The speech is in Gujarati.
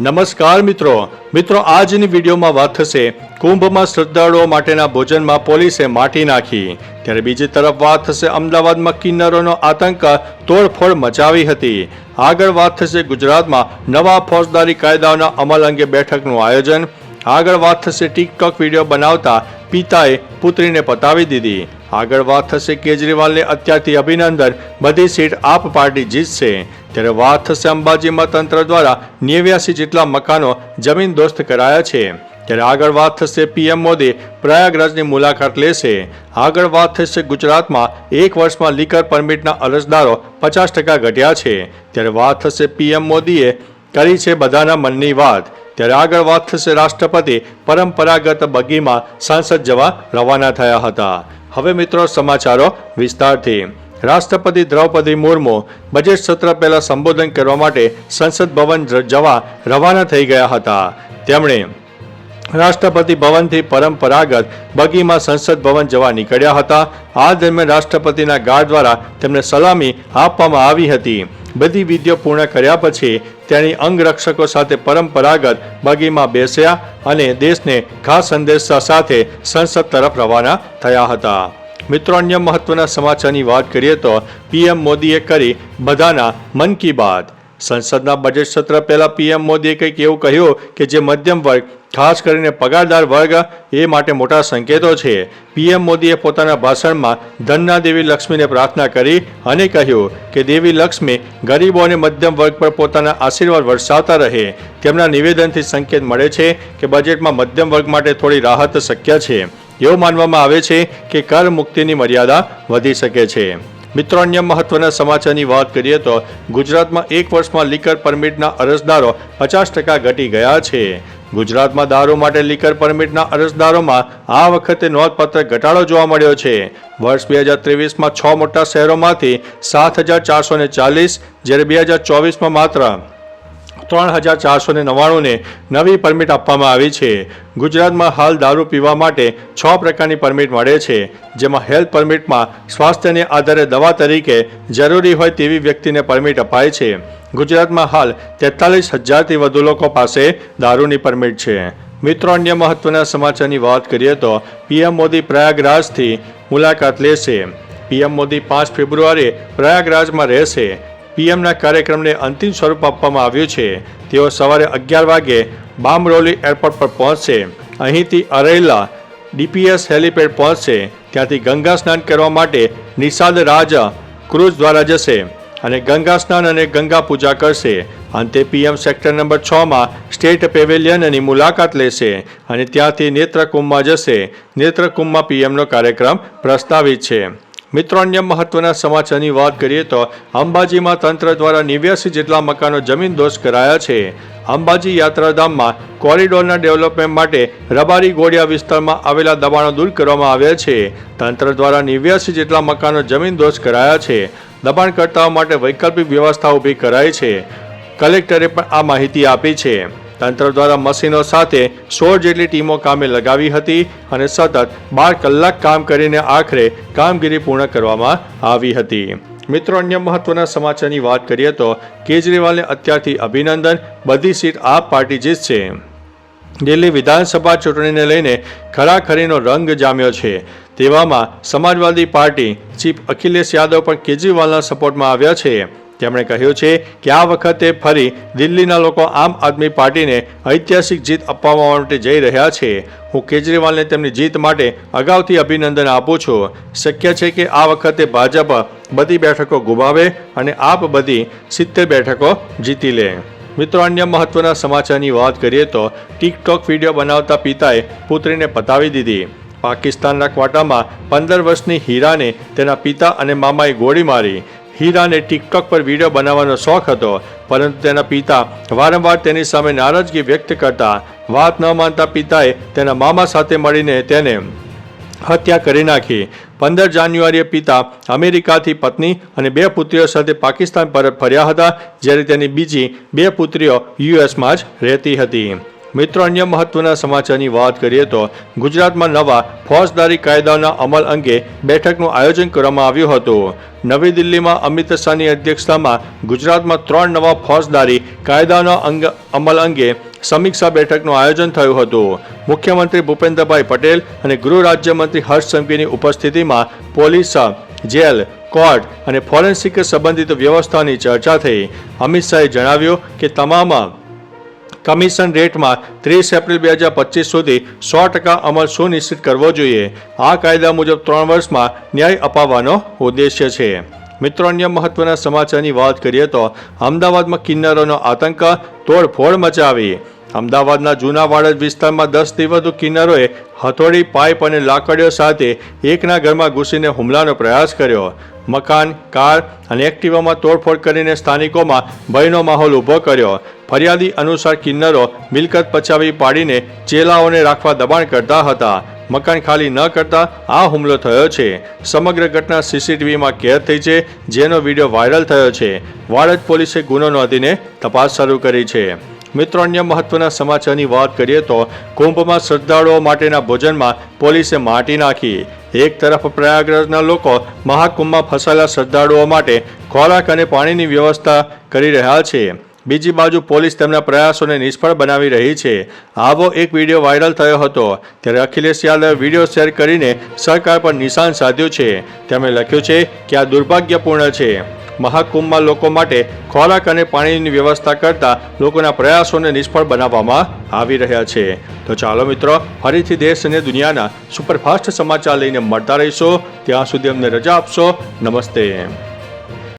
નમસ્કાર મિત્રો. મિત્રો, આજની વિડીયોમાં વાત થશે કુંભમાં શ્રદ્ધાળુઓ માટેના ભોજનમાં પોલીસે માટી નાખી. ત્યારે બીજી તરફ વાત થશે અમદાવાદમાં કિન્નરોનો આતંક તોડફોડ મચાવી હતી. આગળ વાત થશે ગુજરાતમાં નવા ફોજદારી કાયદાઓના અમલ અંગે બેઠકનું આયોજન. આગળ વાત થશે ટિકટોક વીડિયો બનાવતા પિતાએ પુત્રીને પતાવી દીધી. આગળ વાત થશે કેજરીવાલને અત્યારથી અભિનંદન. બધી સીટ આપ પાર્ટી જીતશે. ત્યારે વાત થશે અંબાજીમાં તંત્ર દ્વારા નેવ્યાસી જેટલા મકાનો જમીન દોસ્ત કરાયા છે. ત્યારે આગળ વાત થશે પીએમ મોદી પ્રયાગરાજની મુલાકાત લેશે. આગળ વાત થશે ગુજરાતમાં એક વર્ષમાં લીકર પરમિટના અરજદારો પચાસ ટકા ઘટ્યા છે. ત્યારે વાત થશે પીએમ મોદીએ કરી છે બધાના મનની વાત. ત્યારે આગળ વાત થશે રાષ્ટ્રપતિ પરંપરાગત બગીમાં સાંસદ જવા રવાના થયા હતા. હવે મિત્રો સમાચારો વિસ્તારથી. રાષ્ટ્રપતિ દ્રૌપદી મુર્મુ બજેટ સત્ર પહેલાં સંબોધન કરવા માટે સંસદ ભવન જવા રવાના થઈ ગયા હતા. તેમણે રાષ્ટ્રપતિ ભવનથી પરંપરાગત બગીમાં સંસદ ભવન જવા નીકળ્યા હતા. આ દરમિયાન રાષ્ટ્રપતિના ગાર્ડ દ્વારા તેમને સલામી આપવામાં આવી હતી. બધી વિધિઓ પૂર્ણ કર્યા પછી તેની અંગરક્ષકો સાથે પરંપરાગત બગીમાં બેસ્યા અને દેશને ખાસ સંદેશા સાથે સંસદ તરફ રવાના થયા હતા. મિત્રો, અન્ય મહત્વના સમાચારની વાત કરીએ તો પીએમ મોદીએ કરી બધાના મન કી બાત. સંસદના બજેટ સત્ર પહેલા પીએમ મોદીએ કંઈક એવું કહ્યું કે જે મધ્યમ વર્ગ, ખાસ કરીને પગારદાર વર્ગ, એ માટે મોટા સંકેતો છે. પીએમ મોદીએ પોતાના ભાષણમાં ધનના દેવી લક્ષ્મીને પ્રાર્થના કરી અને કહ્યું કે દેવી લક્ષ્મી ગરીબો અને મધ્યમ વર્ગ પર પોતાના આશીર્વાદ વરસાવતા રહે. તેમના નિવેદનથી સંકેત મળે છે કે બજેટમાં મધ્યમ વર્ગ માટે થોડી રાહત શક્ય છે. એવું માનવામાં આવે છે કે કર મુક્તિની મર્યાદા વધી શકે છે. મિત્રો, અન્ય મહત્વના સમાચારની વાત કરીએ તો ગુજરાતમાં એક વર્ષમાં લીકર પરમિટના અરજદારો પચાસ ટકા ઘટી ગયા છે. ગુજરાતમાં દારૂ માટે લીકર પરમિટના અરજદારોમાં આ વખતે નોંધપાત્ર ઘટાડો જોવા મળ્યો છે. વર્ષ બે હજાર ત્રેવીસમાં છ મોટા શહેરોમાંથી સાત હજાર ચારસો ને ચાલીસ, જ્યારે બે હજાર ચોવીસમાં માત્ર ત્રણ હજાર ચારસો ને નવ્વાણુંને નવી પરમિટ આપવામાં આવી છે. ગુજરાતમાં હાલ દારૂ પીવા માટે છ પ્રકારની પરમિટ મળે છે, જેમાં હેલ્થ પરમિટમાં સ્વાસ્થ્યને આધારે દવા તરીકે જરૂરી હોય તેવી વ્યક્તિને પરમિટ અપાય છે. ગુજરાતમાં હાલ તેતાલીસ હજારથી વધુ લોકો પાસે દારૂની પરમિટ છે. મિત્રો, અન્ય મહત્વના સમાચારની વાત કરીએ તો પીએમ મોદી પ્રયાગરાજથી મુલાકાત લેશે. પીએમ મોદી પાંચ ફેબ્રુઆરીએ પ્રયાગરાજમાં રહેશે. પીએમના કાર્યક્રમને અંતિમ સ્વરૂપ આપવામાં આવ્યું છે. તેઓ સવારે અગિયાર વાગે બામરોલી એરપોર્ટ પર પહોંચશે. અહીંથી અરેલા ડીપીએસ હેલીપેડ પહોંચશે. ત્યાંથી ગંગા સ્નાન કરવા માટે નિષાદ રાજા ક્રુઝ દ્વારા જશે અને ગંગા સ્નાન અને ગંગા પૂજા કરશે. અંતે પીએમ સેક્ટર નંબર છમાં સ્ટેટ પેવેલિયનની મુલાકાત લેશે અને ત્યાંથી નેત્રકુંભમાં જશે. નેત્રકુંભમાં પીએમનો કાર્યક્રમ પ્રસ્તાવિત છે. મિત્રો, અન્ય મહત્વના સમાચારની વાત કરીએ તો અંબાજીમાં તંત્ર દ્વારા નેવ્યાસી જેટલા મકાનો જમીન દોષ કરાયા છે. અંબાજી યાત્રાધામમાં કોરિડોરના ડેવલપમેન્ટ માટે રબારી ગોળિયા વિસ્તારમાં આવેલા દબાણો દૂર કરવામાં આવ્યા છે. તંત્ર દ્વારા નેવ્યાસી જેટલા મકાનો જમીન દોષ કરાયા છે. દબાણકર્તાઓ માટે વૈકલ્પિક વ્યવસ્થા ઊભી કરાઈ છે. કલેક્ટરે પણ આ માહિતી આપી છે. તંત્ર દ્વારા મશીનો સાથે સોળ જેટલી ટીમો કામે લગાવી હતી અને સતત બાર કલાક કામ કરીને આખરે કામગીરી પૂર્ણ કરવામાં આવી હતી. મિત્રો, અન્ય મહત્વના સમાચારની વાત કરીએ તો કેજરીવાલને અત્યારથી અભિનંદન. બધી સીટ આપ પાર્ટી જીતશે દિલ્હી વિધાનસભા ચૂંટણીને લઈને ખરાખરીનો રંગ જામ્યો છે. તેવામાં સમાજવાદી પાર્ટી ચીફ અખિલેશ યાદવ પણ કેજરીવાલના સપોર્ટમાં આવ્યા છે. તેમણે કહ્યું છે કે આ વખતે ફરી દિલ્હીના લોકો આમ આદમી પાર્ટીને ઐતિહાસિક જીત અપાવવા માટે જઈ રહ્યા છે. હું કેજરીવાલને તેમની જીત માટે અગાઉથી અભિનંદન આપું છું. શક્ય છે કે આ વખતે ભાજપ બધી બેઠકો ગુમાવે અને આપ બધી સિત્તેર બેઠકો જીતી લે. મિત્રો, અન્ય મહત્વના સમાચારની વાત કરીએ તો ટિકટોક વીડિયો બનાવતા પિતાએ પુત્રીને પતાવી દીધી. પાકિસ્તાનના ક્વાટામાં પંદર વર્ષની હીરાને તેના પિતા અને મામાએ ગોળી મારી. હીરાને ટિકટોક પર વીડિયો બનાવવાનો શોખ હતો, પરંતુ તેના પિતા વારંવાર તેની સામે નારાજગી વ્યક્ત કરતા વાત ન માનતા પિતાએ તેના મામા સાથે મળીને તેને હત્યા કરી નાખી. પંદર જાન્યુઆરીએ પિતા અમેરિકાથી પત્ની અને બે પુત્રીઓ સાથે પાકિસ્તાન પરત ફર્યા હતા, જ્યારે તેની બીજી બે પુત્રીઓ યુએસમાં જ રહેતી હતી. મિત્રો, અન્ય મહત્વના સમાચારની વાત કરીએ તો ગુજરાતમાં નવા ફોજદારી કાયદાના અમલ અંગે બેઠકનું આયોજન કરવામાં આવ્યું હતું. નવી દિલ્હીમાં અમિત શાહની અધ્યક્ષતામાં ગુજરાતમાં ત્રણ નવા ફોજદારી કાયદાના અંગ, અમલ અંગે સમીક્ષા બેઠકનું આયોજન થયું હતું. મુખ્યમંત્રી ભૂપેન્દ્રભાઈ પટેલ અને ગૃહ રાજ્યમંત્રી હર્ષ સંઘવીની ઉપસ્થિતિમાં પોલીસ, જેલ, કોર્ટ અને ફોરેન્સિક સંબંધિત વ્યવસ્થાની ચર્ચા થઈ. અમિત શાહે જણાવ્યું કે તમામ કમિશન રેટમાં ત્રીસ એપ્રિલ બે હજાર પચીસ સુધી સો ટકા અમલ સુનિશ્ચિત કરવો જોઈએ. આ કાયદા મુજબ ત્રણ વર્ષમાં ન્યાય અપાવવાનો ઉદ્દેશ્ય છે. મિત્રો, અન્ય મહત્વના સમાચારની વાત કરીએ તો અમદાવાદમાં કિન્નરોનો આતંક તોડફોડ મચાવી. અમદાવાદના જૂના વાડજ વિસ્તારમાં દસથી વધુ કિન્નરોએ હથોડી, પાઇપ અને લાકડીઓ સાથે એકના ઘરમાં ઘૂસીને હુમલાનો પ્રયાસ કર્યો. મકાન, કાર અને એક્ટિવામાં તોડફોડ કરીને સ્થાનિકોમાં ભયનો માહોલ ઊભો કર્યો. ફરિયાદી અનુસાર કિન્નરો મિલકત પચાવી પાડીને ચેલાઓને રાખવા દબાણ કરતા હતા. મકાન ખાલી ન કરતા આ હુમલો થયો છે. સમગ્ર ઘટના સીસીટીવીમાં કેદ થઈ છે, જેનો વીડિયો વાયરલ થયો છે. વાડજ પોલીસે ગુનો નોંધીને તપાસ શરૂ કરી છે. મિત્રો, અન્ય મહત્વના સમાચારની વાત કરીએ તો કુંભમાં શ્રદ્ધાળુઓ માટેના ભોજનમાં પોલીસે માટી નાખી. એક તરફ પ્રયાગરાજના લોકો મહાકુંભમાં ફસાયેલા શ્રદ્ધાળુઓ માટે ખોરાક અને પાણીની વ્યવસ્થા કરી રહ્યા છે. બીજી બાજુ પોલીસ તેમના પ્રયાસોને નિષ્ફળ બનાવી રહી છે. આવો એક વીડિયો વાયરલ થયો હતો. ત્યારે અખિલેશ યાદવે વીડિયો શેર કરીને સરકાર પર નિશાન સાધ્યું છે. તેમણે લખ્યું છે કે આ દુર્ભાગ્યપૂર્ણ છે. મહાકુંભમાં લોકો માટે ખોરાક અને પાણીની વ્યવસ્થા કરતા લોકોના પ્રયાસોને નિષ્ફળ બનાવવામાં આવી રહ્યા છે. તો ચાલો મિત્રો, ફરીથી દેશ અને દુનિયાના સુપરફાસ્ટ સમાચાર લઈને મળતા રહીશો. ત્યાં સુધી અમને રજા આપશો. નમસ્તે.